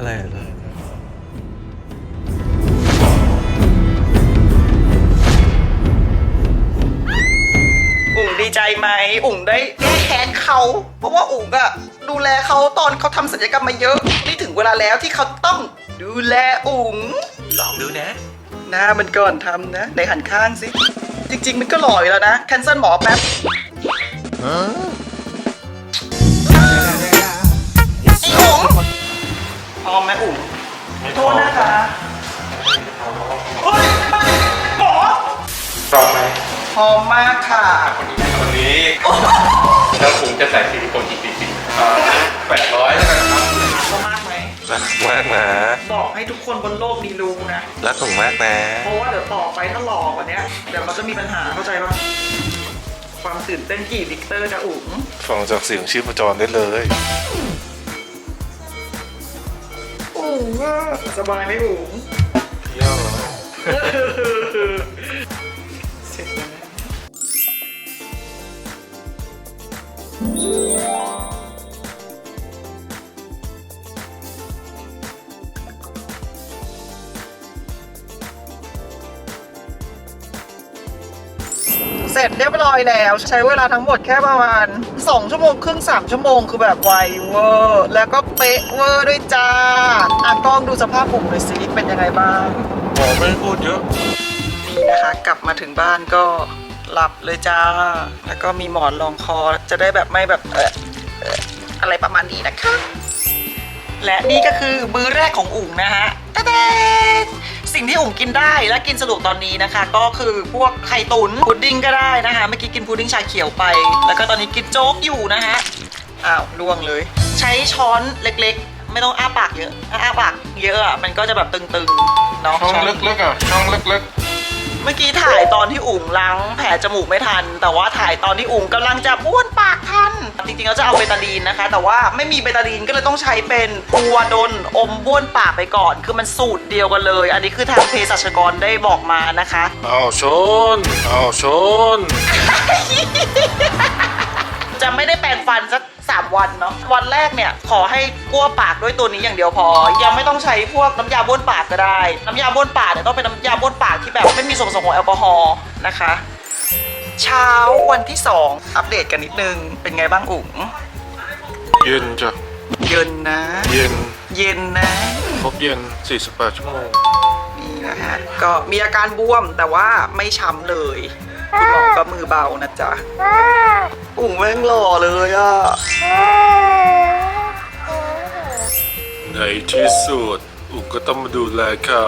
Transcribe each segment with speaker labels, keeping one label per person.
Speaker 1: อะ
Speaker 2: ไรอะไรอุ๋
Speaker 1: งดีใจไหมอุ๋งได้แก้แค้นเขาเพราะว่าอุ๋งอะดูแลเขาตอนเขาทำศัลยกรรมมาเยอะนี่ถึงเวลาแล้วที่เขาต้องดูแลอุ๋ง
Speaker 2: ลองดูนะ
Speaker 1: หน้ามันก่อนทำนะในหันข้างสิจริง ๆ มันก็หล่ออยู่แล้วนะแคนเซิลหมอแป๊บ ร้อมไหมอุ๋งโทษนะคะเฮ้ยเฮ้ยหมอ
Speaker 3: พร้อมไหม
Speaker 1: พร้อมมากค่ะ
Speaker 3: วันนี้แล้วผมจะใส่ซิลิโคนอีกปีปีแปดร้อยแล้วกันครับ
Speaker 1: ก็มากไหม
Speaker 2: รักมากนะ
Speaker 1: บอกให้ทุกคนบนโลกนี้รู้นะ
Speaker 2: รักผมมากนะ
Speaker 1: เพราะว่าเดี๋ยวต่อไปถ้าหลอกกว่านี้เดี๋ยวเขาจะมีปัญหาเข้าใจปะความตื่นเต้นกี่ลิตรจะอุ๋ง
Speaker 2: ฟังจากเสียงชีพจรได้เลย
Speaker 1: อุ๋งอะสบายไหมอุ๋ง
Speaker 2: เที่ยว ร็
Speaker 1: จเรียบร้อยแล้ว ใช้เวลาทั้งหมดแค่ประมาณ 2 ชั่วโมงครึ่ง 3 ชั่วโมงคือแบบไวเวอร์ แล้วก็เป๊ะเวอร์ด้วยจ้าอะกล้องดูสภาพผมหน่อยสิเป็นยังไงบ้าง
Speaker 2: หมอไม่พูดเยอะ
Speaker 1: นี่นะคะ กลับมาถึงบ้านก็หลับเลยจ้า แล้วก็มีหมอนรองคอจะได้แบบไม่แบบเอ่อเอ่ออะไรประมาณนี้นะคะ และนี่ก็คือมื้อแรกของอุ๋งนะฮะตะเดน สิ่งที่อุ๋มกินได้และกินสะดวกตอนนี้นะคะ ก็คือพวกไข่ตุนพุดดิ้งก็ได้นะคะเมื่อกี้กินพุดดิ้งชาเขียวไป แล้วก็ตอนนี้กินโจ๊กอยู่นะฮะอ้าวล่วงเลย ใช้ช้อนเล็กๆ ไม่ต้องอ้าปากเยอะ อ้าปากเยอะอะมันก็จะแบบตึงๆเนาะ
Speaker 3: ช่อง
Speaker 1: ช้อน
Speaker 3: ลึกๆอะช่องลึกๆ
Speaker 1: เมื่อกี้ถ่ายตอนที่อุ๋งล้างแผลจมูกไม่ทัน แต่ว่าถ่ายตอนที่อุ๋งกำลังจะบ้วนปากทัน จริงๆเขาจะเอาเบตาดีนนะคะ แต่ว่าไม่มีเบตาดีนก็เลยต้องใช้เป็นปัวดนอมบ้วนปากไปก่อน คือมันสูตรเดียวกันเลย อันนี้คือทางเภสัชกรได้บอกมานะคะ
Speaker 2: เอาชนเอาชน
Speaker 1: จะไม่ได้แปรงฟันสัก สามวันเนาะวันแรกเนี่ยขอให้กั้วปากด้วยตัวนี้อย่างเดียวพอ ยังไม่ต้องใช้พวกน้ำยาบ้วนปากก็ได้ น้ำยาบ้วนปากเนี่ยต้องเป็นน้ำยาบ้วนปากที่แบบไม่มีส่วนผสมของแอลกอฮอล์นะคะ เช้าวันที่ 2 อัปเดตกันนิดนึง เป็นไงบ้างอุ๋ง
Speaker 2: เย็นจ้ะ
Speaker 1: เย็นนะ
Speaker 2: เย็น
Speaker 1: เย็นนะ
Speaker 2: ครบเย็น 48 ชั่วโมง
Speaker 1: นี่นะฮะก็มีอาการบวมแต่ว่าไม่ช้ำเลย คุณหมอก็มือเบานะจ๊ะอุ๋งแม่งหล่อเลยอะ
Speaker 2: ในที่สุดอุ๋งก็ต้องมาดูแลเขา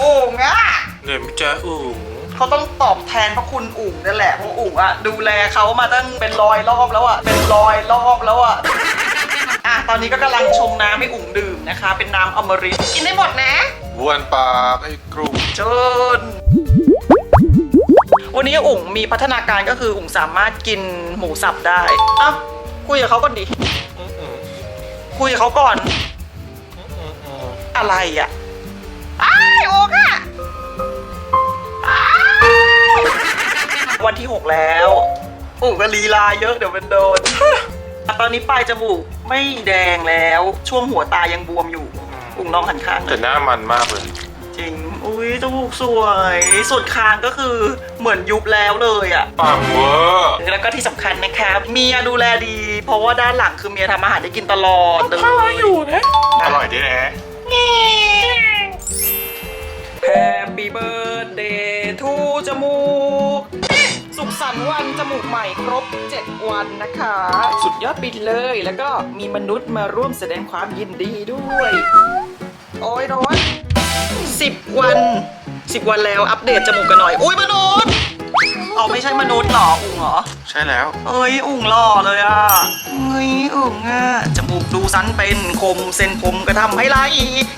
Speaker 1: อุ๋งอะ
Speaker 2: เหนื่อยไหมจ้าอุ๋ง
Speaker 1: เขาต้องตอบแทนพระคุณอุ๋งนั่นแหละเพราะอุ๋งอะดูแลเขามาตั้งเป็นร้อยรอบแล้วอะเป็นร้อยรอบแล้วอะอะตอนนี้ก็กำลังชงน้ำให้อุ๋งดื่มนะคะ เป็นน้ำอมฤตกินได้หมดนะ
Speaker 2: บ้วนปากไอ้กรุบ
Speaker 1: เจิน วันนี้อุ๋งมีพัฒนาการก็คืออุ๋งสามารถกินหมูสับได้เอ้าคุยกับเขาก่อนดิคุยกับเขาก่อน อะไรอะอ้ายโอ๊กอะอ้ายวันที่ 6 แล้วอุ๋งก็ลีลาเยอะเดี๋ยวมันโดนตอนนี้ปลายจมูกไม่แดงแล้วช่วงหัวตายังบวมอยู่ อุ๋งน้องหันข้างหน่
Speaker 2: แต่
Speaker 1: อย
Speaker 2: หน้ามันมากเลย
Speaker 1: จริง อุ้ยจมูกสวย ส่วนคางก็คือเหมือนยุบแล้วเลยอะ
Speaker 2: ปังเวอร์
Speaker 1: แล้วก็ที่สำคัญนะครับเมียดูแลดี เพราะว่าด้านหลังคือเมียทำอาหารได้กินตลอดเลย
Speaker 2: อร่อยด้วยนะ
Speaker 1: Happy birthday to จมูก สุขสันต์วันจมูกใหม่ครบ 7 วันนะคะ สุดยอดไปเลย แล้วก็มีมนุษย์มาร่วมแสดงความยินดีด้วย 10 วันแล้วอัปเดตจมูกกันหน่อย อุ้ยมนุษย์อ๋อไม่ใช่มนุษย์เหรออุ๋งเหรอ
Speaker 2: ใช่แล้ว
Speaker 1: เอ้ยอุ๋งหล่อเลยอะเฮ้ยอุ๋งอะจมูกดูสันเป็นคมเส้นผมก็ทำให้ไหล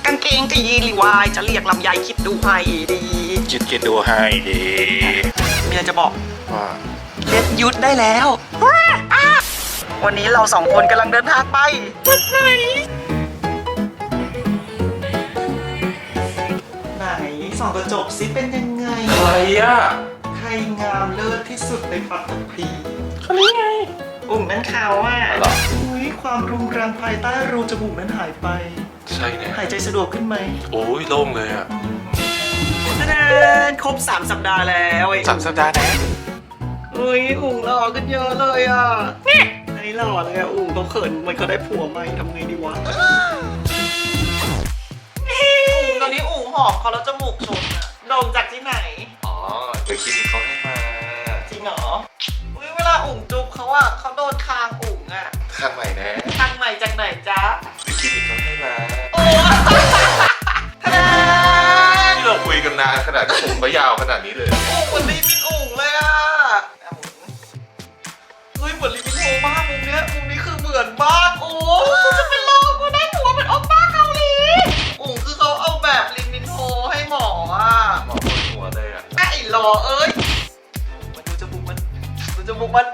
Speaker 1: กางเกงก็ยีรีวายจะเรียกลำไยคิดดูให้ดี
Speaker 2: จิตกินดูให้ดี
Speaker 1: มีอะไรจะบอก
Speaker 2: ว่า
Speaker 1: เล็ดยุดได้แล้ว วันนี้เราสองคนกำลังเดินทางไป จกซิเป็นยังไง
Speaker 3: ใครอะ
Speaker 1: ใครงามเลิศที่สุดในปัตตภี
Speaker 3: คนนี้ไง
Speaker 1: อุ่งนั้นเขาอะ
Speaker 3: เหรอ
Speaker 1: อุ้ยความรุงรังภายใต้รูจมูกนั้นหายไป
Speaker 3: ใช่เนี่ย
Speaker 1: หายใจสะดวกขึ้นไหม
Speaker 3: โอ้ยโล่งเลยอะ
Speaker 1: แสดงครบ 3 สัปดาห์แล้วไอ้
Speaker 3: สามสัปดาห์นะ
Speaker 1: อุ้ยอุ่งหล่อขึ้นเยอะเลยอะไอ้หล่อเลยอะอุ่งเขาเขินมันก็ได้ผัวใหม่ทำไงดีวะอุ่งต อนนี้อุ่งหอมเขาแล้วจมูกชนอะโด่งจากที่ไหน
Speaker 3: อ๋อไปคลินิกเขาให้มา
Speaker 1: จริงเหรออุ้ยเวลาอุ่งจุ๊บเขาอะเขาโดนคางอุ่งอะ
Speaker 3: ข้างใหม่นะ
Speaker 1: ทางใหม่จากไหนจ๊ะ
Speaker 3: ไปคลินิกเขาให้มา
Speaker 1: โอ้ทะเล
Speaker 3: ที่เราคุยกันนานขนาดที่ผมก็ยาวขนาดนี้เลย
Speaker 1: อุ่งเหมือนลิมินอุ่งเลยอะเฮ้ยเหมือนลิมินโฮมากมุมเนี้ยมุมนี้คือเหมือนมากโอ้ อเอ้ยมันดูจมู
Speaker 3: กมันดู
Speaker 1: จมูกมัน